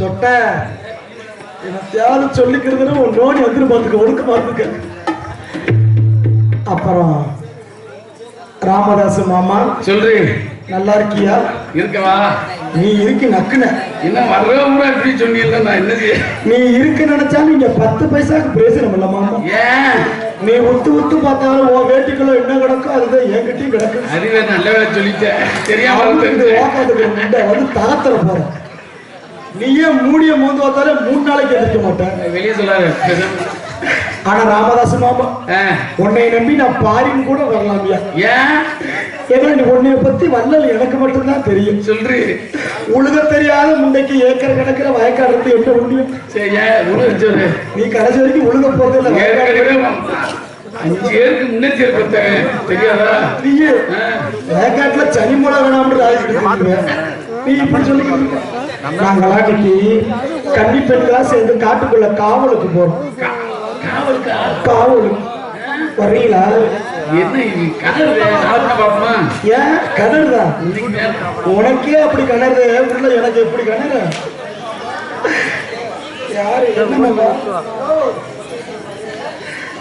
சொட்ட. என்னத்தையாவது சொல்லிக்கிறதுன்னு உன் நோனி வந்துட்டு பார்த்துக்க ஒழுக்க பார்த்துக்க. அப்புறம் ராமதாஸ் மாமா சொல்றி. நல்லா இருக்கியா? இருக்கவா? நீ இருக்கு நக்குன. என்ன வர்றவங்க எப்படி சொன்னீங்க நான் என்ன நீ இருக்கு நினைச்சா நீங்க பத்து பைசாக்கு பேசணும்ல மாமா. ஏன்? நீ உத்து உத்து பார்த்தாலும் உன் வேட்டிக்குள்ள என்ன கிடக்கும் அதுதான் என்கிட்டயும் கிடக்கு. அறிவே நல்ல வேலை சொல்லிட்டேன். தெரியாம வந்து தகத்தர போற நீயே மூடிய மூந்து பார்த்தாலே மூணு நாளைக்கு எதிர்க்க மாட்டேன். வெளியே சொல்லாரு ஆனா ராமதாஸ் மாமா உன்னை நம்பி நான் பாரின் கூட வரலாமியா? ஏன்? ஏன்னா நீ உன்னைய பத்தி வல்லல் எனக்கு மட்டும்தான் தெரியும். சொல்றி. உழுக தெரியாத முண்டைக்கு ஏக்கர் கணக்கில் வயக்காடு இருந்து என்ன முடியும் சரி சொல்லு. நீ கடைசி வரைக்கும் உழுக போறது இல்ல அஞ்சு ஏருக்கு முன்னெச்சரிக்கை தெரியாதா. வேக்காட்டுல சனி மிளகா வேணாம்னு நீ இப்படி சொல்லிக்கிட்டு நாங்களாம் இன்னைக்கு கன்னி பெண்களா சேர்ந்து காட்டுக்குள்ள காவலுக்கு போறோம். காவலுக்கா வர்றீங்களா ஏன்? நேரம். உனக்கே அப்படி கணருது உள்ள எனக்கு எப்படி கணரு யாரு? என்ன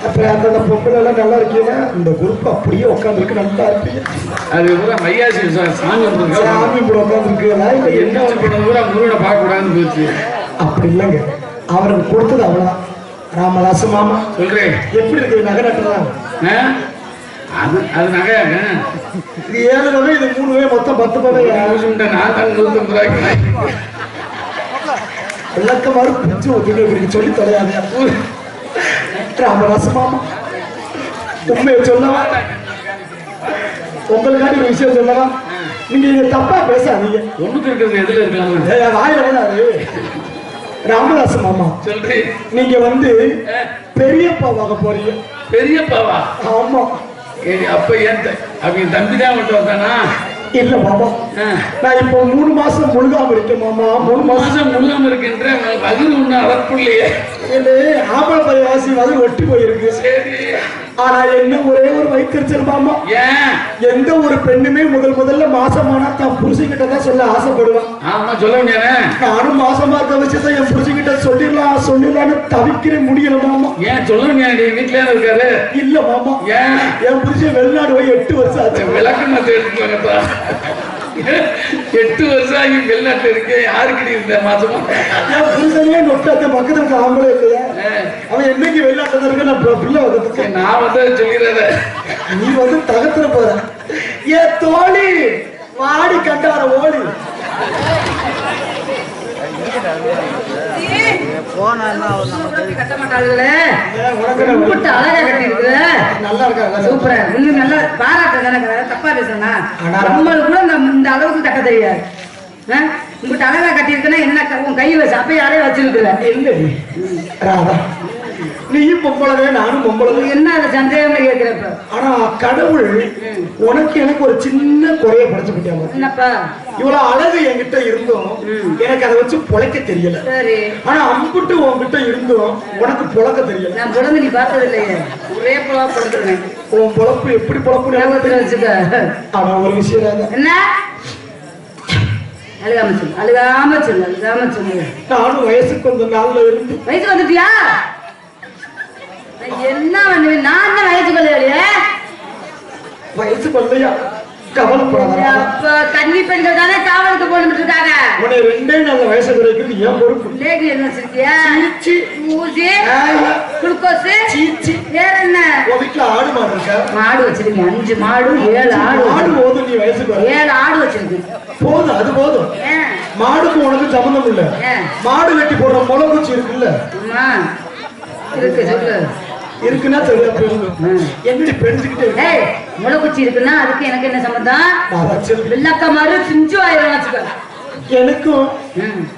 மாமா? அப்புறம் அந்த பொம்பளை நல்லா இருக்கீங்க. இந்த குரூப் அப்படியே உட்காந்துருக்கு நல்லா இருப்பீங்க அது பூரா மையாசி சாமி சாமி கூட உட்காந்துருக்குங்களா என்ன பண்ண பூரா முருகனை பார்க்க கூடாதுன்னு போச்சு. அப்படி இல்லைங்க. அவருக்கு கொடுத்தது அவ்வளவுதான். ராமதாஸ் மாமா. சொல்றேன். எப்படி இருக்கு? நகை நட்டுறதா? அது அது நகையாங்க இது ஏழு இது மூணு மொத்தம் பத்து வகை நான் தான் நூத்தம்பது ரூபாய்க்கு விளக்கமாறு பிடிச்சு ஒத்துக்க சொல்லி தொலையாதையா ராமதாஸ் மாமா உண்மையை சொல்லவா? உங்களுக்காண்டி ஒரு விஷயம் சொல்லவா? நீங்க இங்க தப்பா பேசாதீங்க. ஒண்ணுக்கு இருக்கிறது எதுல இருக்கலாம் வாயில வராது ராமதாஸ் மாமா சொல்றேன் நீங்க வந்து பெரியப்பாவாக போறீங்க. பெரியப்பாவா? ஆமா. ஏய், அப்ப த- அவங்க தம்பி தான் மட்டும் வந்தானா? இல்ல மாமா. நான் இப்போ மூணு மாசம் முழுகாம இருக்கேன் மாமா. மூணு மாசம். முழுகாம இருக்கின்ற வகுது ஒண்ணு அளப்புள்ளையே இது ஆம்பளை பைய வாசி வந்து ஒட்டி போயிருக்கு. சரி. ஆனா என்ன ஒரே ஒரு வைத்தறிச்சல் மாமா. ஏன்? எந்த ஒரு பெண்ணுமே முதல் முதல்ல மாசமானா தான் புருஷன்கிட்ட தான் சொல்ல ஆசைப்படுவான் ஆமா சொல்ல முடியானே நானும் மாசமா இருக்க வச்சுதான் என் புருஷன்கிட்ட சொல்லிடலாம் சொல்லிடலாம்னு தவிக்கிறேன் முடியல மாமா. ஏன் சொல்ல முடியாது வீட்டுல இருக்காரு. இல்ல மாமா. ஏன்? என் புருஷன் வெளிநாடு போய் எட்டு வருஷம் ஆச்சு. விளக்கு மத்த எடுத்துக்கோங்கப்பா எட்டு வருஷம் ஆகி வெளிநாட்டுல இருக்கேன் யாருக்கிட்ட இருந்த மாசமா? புருஷனே நொட்டாத்த பக்கத்துல இருக்க ஆம்பளை இல்லையா அவன் என்னைக்கு வெளிநாட்டுல இருக்க? நான் பிள்ளை வளர்த்துட்டு நான் வந்து சொல்லிடுறத நீ வந்து தகத்துல போற. ஏ தோழி! வாடி கண்டார ஓடி. கட்ட கும்பிட்டு அழகா கட்டிருக்கு நல்லா இருக்கா சூப்பரா இன்னும் நல்லா பாராட்டு தானே தப்பா பேசுனா ஆனா- நம்மளுக்கு கூட இந்த இந்த அளவுக்கு கட்ட தெரியாது. உங்ககிட்ட அழகா கட்டியிருக்குன்னா என்ன உன் கை வச்சு அப்ப யாரையும் ராதா. நீயும் பொம்பளவே நானும் பொம்பளவே என்ன அதை சந்தேகம்னு கேட்கிறப்ப? ஆனா கடவுள் உனக்கு எனக்கு ஒரு சின்ன குறைய படைச்சு என்னப்பா? இவ்வளவு அழகு என்கிட்ட இருந்தும் எனக்கு அதை வச்சு பொழைக்க தெரியல. சரி. ஆனா அம்புட்டு உன்கிட்ட இருந்தும் உனக்கு பொழக்க தெரியல. நான் புடந்து நீ பார்த்தது இல்லையே ஒரே புலவா படுத்துருவேன் உன் பொழப்பு எப்படி பொழப்பு ஞாபகத்துல வச்சுக்க. ஆனா ஒரு விஷயம் என்ன? அழுகாம சொல்லு. அழுகாம சொல்லு அழுகாம சொல்லு. நானும் வயசுக்கு கொஞ்ச நாள்ல இருந்து வயசுக்கு வந்துட்டியா? என்ன பண்ணுவேன் நான் தான் வயசுக்கு இல்லையே வயசு கொள்ளையா? கவலைப்படாத கன்னி பெண்கள் தானே காவலுக்கு போட்டு இருக்காங்க உன்னை ரெண்டே நல்ல வயசு கிடைக்கிறது ஏன் பொறுப்பு? லேடி என்ன வச்சிருக்கியா சீச்சி. ஆஹ். குளுக்கோஸ் சீச்சி. வேற என்ன? உன் வீட்டுல ஆடு மாடு இருக்கா? மாடு வச்சிருக்கேன். அஞ்சு மாடு ஏழு ஆடு ஆடு வச்சிருக்கேன். போதும் நீ வயசுக்கு வர. ஏழு ஆடு வச்சிருக்கு. போதும் அது போதும். மாடுக்கு உனக்கு சம்மந்தம் இல்ல? மாடு வெட்டி போடுற முளகுச்சி இருக்குல்ல. இருக்கு சொல்லு இருக்குன்னா போயிடும் என்னடி பெருந்துக்கிட்டே முளைக்குச்சி இருக்குன்னா அதுக்கு எனக்கு என்ன சம்மந்தம். வெள்ளக்க மாதிரி சிஞ்சு ஆயிரம் வச்சுக்க. எனக்கும்.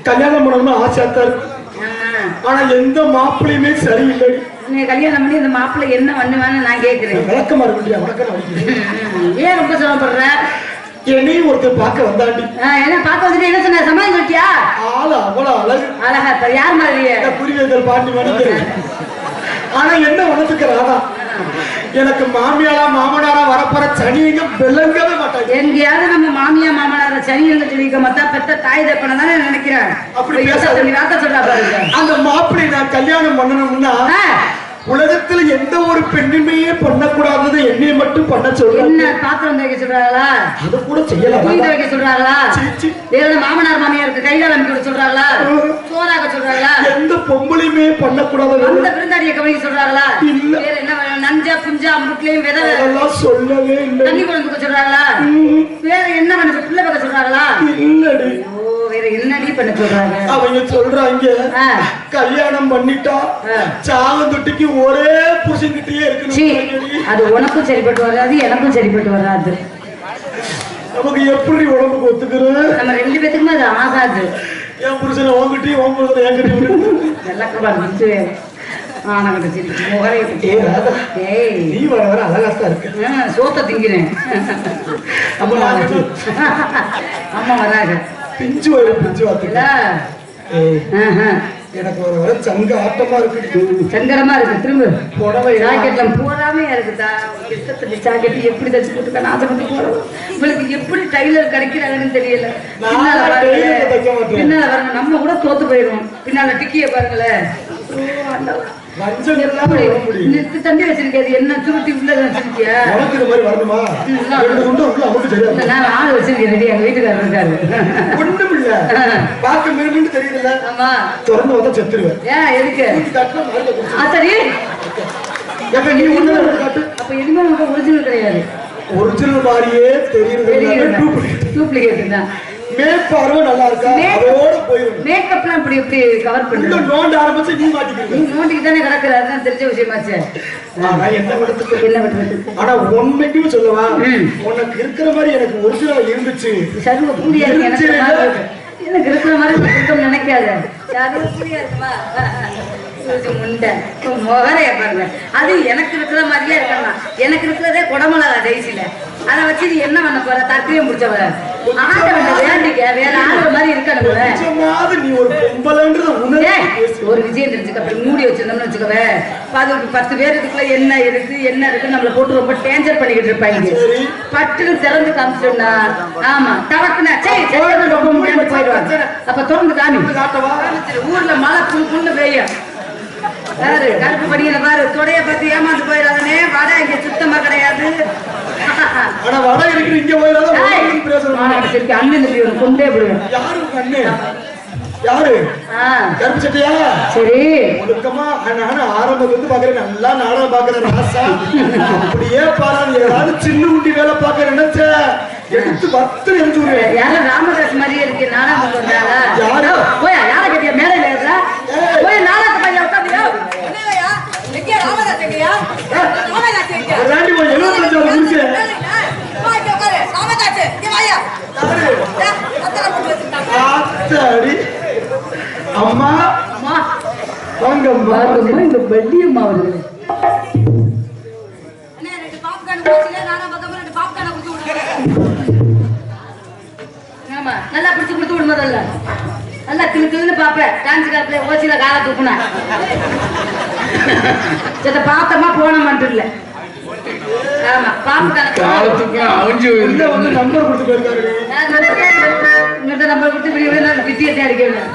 கல்யாணம் பண்ணணும்னு தான். ஆனா எந்த மாப்பிள்ளையுமே சரியில்லடி நீ கல்யாணம் பண்ணி இந்த மாப்பிள்ளை என்ன பண்ணுவான்னு நான் கேட்கிறேன் விளக்கமா இருக்க. ஏன் ரொம்ப சிரமப்படுற? என்னையும் ஒருத்தர் பார்க்க வந்தாண்டி. என்ன பார்க்க வந்துட்டு என்ன சொன்ன? சமாளம் சொல்லிட்டியா ஆளு அவ்வளவு அழகு. அழகா. யார் மாதிரியே புரிவேதல் பாண்டி மணிக்கிறேன் ஆனா என்ன உனத்துக்கு ராதா? எனக்கு மாமியாரா மாமனாரா வரப்போற சனிங்க விளங்கவே மாட்டாங்க. எங்கேயாவது நம்ம மாமியா மாமனார சனி இருந்து சொல்லிக்க மத்தா பெத்த தாய் தப்பன தானே நினைக்கிறேன். அப்படி பேசாத. வார்த்தை சொல்றா பாருங்க அந்த மாப்பிள்ளை நான் கல்யாணம் பண்ணணும்னா உலகத்துல எந்த ஒரு பெண்ணுமே பண்ணக்கூடாதது என்னைய மட்டும் பண்ண சொல்றாங்க என்ன பாத்திரம் தேய்க்க சொல்றாங்களா அது கூட செய்யலாம். துணி. துவைக்க சொல்றாங்களா. வேற மாமனார் மாமியாருக்கு கைகால் அமைக்க விட சொல்றாங்களா அந்த விருந்தாடியை கவனிக்க சொல்றாங்களா இல்ல. வேற என்ன? நஞ்சா புஞ்சா முட்லையும் விதை அதெல்லாம் சொல்லவே இல்லை. தண்ணி குழம்புக்க சொல்றாங்களா வேற என்ன பண்ண பிள்ளை பார்க்க சொல்றாங்களா இல்லடி. ஓ வேற என்னடி பண்ண சொல்றாங்க? அவங்க சொல்றாங்க. கல்யாணம் பண்ணிட்டா ஆ. சாகந்தொட்டிக்கு ஒரே புருஷன்கிட்டயே சீ, இருக்கணும் அது உனக்கும் சரிப்பட்டு வராது எனக்கும் சரிப்பட்டு வராது. நமக்கு எப்படி உடம்புக்கு ஒத்துக்கிறது நம்ம ரெண்டு பேத்துக்குமே அது ஆகாது. என் புருஷனை உங்ககிட்டயும் உன் புருஷனை என்கிட்டயும் வெள்ளக்கமா இருந்துச்சு ஆனங்கிட்ட சிரிச்சு முகரையை ஏ ராதா ஏய். நீ வர வர அழகாத்தான் இருக்கு. சோத்த திங்கிறேன். அம்மா அம்மா வராங்க. பிஞ்சு வயிறு பிஞ்சு வாத்துக்கு. எனக்கு ஒரு வர சங்க ஆட்டமா இருக்கு சங்கரமா இருக்கு. திரும்ப. புடவை ஜாக்கெட்ல பூராமே இருக்குதா? இஷ்டத்துக்கு ஜாக்கெட் எப்படி தச்சு போட்டுக்க நான் அதை போடுவோம் உங்களுக்கு எப்படி டைலர் கிடைக்கிறாங்கன்னு தெரியல. பின்னால பாருங்க நம்ம கூட தோத்து போயிடும் பின்னால டிக்கிய பாருங்களேன் தண்டி வச்சிருக்கேது என்ன சுருட்டி உள்ள வச்சிருக்கியா? வரணுமா? ஆள் வச்சிருக்கேன் ரெடி. எங்க வீட்டுக்காரர் இருக்காரு. இல்ல பார்க்க மிருமின்னு தெரியுதுல்ல? ஆமா. திறந்து வந்தா செத்துருவேன். ஏன் எதுக்கு? சரி. எப்ப நீ ஒண்ணு காட்டு. அப்ப இனிமே நமக்கு ஒரிஜினல் கிடையாது. ஒரிஜினல் மாதிரியே தெரியுது. டூப்ளிகேட் தான். மேற்பார்வை நல்லா இருக்கா? அதோட போயிடும் மேக்கப்லாம் இப்படி இப்படி கவர் பண்ணுறோம் நோண்ட ஆரம்பிச்சு நீ மாட்டிக்கிறீங்க நீ நோண்டிக்கு தானே கிடக்குற? அதுதான் தெரிஞ்ச விஷயமாச்சு. ஆனா என்ன படத்துக்கு என்ன ஆனா உண்மைக்கும் சொல்லவா. உனக்கு இருக்கிற மாதிரி எனக்கு ஒரிஜினல் இருந்துச்சு. பூடியா இருக்கு. எனக்கு. எனக்கு இருக்கிற மாதிரி இருக்கும் நினைக்காத. யாரும் இருக்குமா இது முண்டை. முகரைய பாருங்க. அது எனக்கு இருக்கிற மாதிரியே இருக்கலாம் எனக்கு இருக்கிறதே குடமிளகா டைசில அதை வச்சு நீ என்ன பண்ண போற? தற்கொலையும் போற? ஆண்டவன் வேண்டிக்க வேற ஆடுற மாதிரி இருக்கணும் நீ ஒரு பொம்பளைன்றத உணர்ந்து ஏய், பேசு. ஒரு விஷயம் தெரிஞ்சுக்க அப்படி மூடி வச்சிருந்தோம்னு வச்சுக்கவே பத்து பத்து பேர் இதுக்குள்ள என்ன இருக்கு என்ன இருக்கு நம்மள போட்டு ரொம்ப டேஞ்சர் பண்ணிக்கிட்டு இருப்பாங்க. பட்டுன்னு திறந்து காமிச்சிட்டோம்னா ஆமா. டவக்குனா சரி ரொம்ப முடியாம போயிடுவாங்க. அப்ப திறந்து காமி. ஊர்ல மழை புல் புல்லு பெய்யும். பாரு கருப்பு படியில பாரு தொடைய பத்தி ஏமாந்து போயிடாதனே வடை இங்க சுத்தமா கிடையாது. ஆனா வட இருக்கிற இங்க போயிடாத அண்ணன் கொண்டே போடுவேன் யாரு? யாரு கருப்பு சட்டையா சரி. ஒழுக்கமா நானும் ஆரம்பத்துல இருந்து பாக்குறேன் நல்லா நாடகம் பாக்குறேன் ராசா. அப்படியே பாராது ஏதாவது சின்ன குட்டி வேலை பார்க்க நினைச்ச. எடுத்து பத்து எரிஞ்சு விடுவேன் யாரும் ராமதாஸ் மாதிரியே இருக்கு வந்தாளா யாரு? போயா யார கட்டியா மேடையில. போய் நாலாத்து பையன் உட்காந்தியா ஒரு ராண்டி போய் எழுபத்தஞ்சு முடிச்சேன் ஆத்தாடி அம்மா அம்மா வாங்க அம்மா இந்த வள்ளியம்மா வருது ஆமா நல்லா பிடிச்சு கொடுத்து விடு முதல்ல நல்லா திரு திருன்னு பாப்பேன் டான்ஸ் காப்பில் ஓசியில காலை தூக்குனா. சித்த பார்த்தமா போன மட்டும் இல்ல. ஆமா பாப்பு காலத்துக்கு அழிஞ்சு வந்து நம்பர் கொடுத்து போயிருக்காரு. நம்பர் கொடுத்து வித்தியாசம் அடிக்கணும்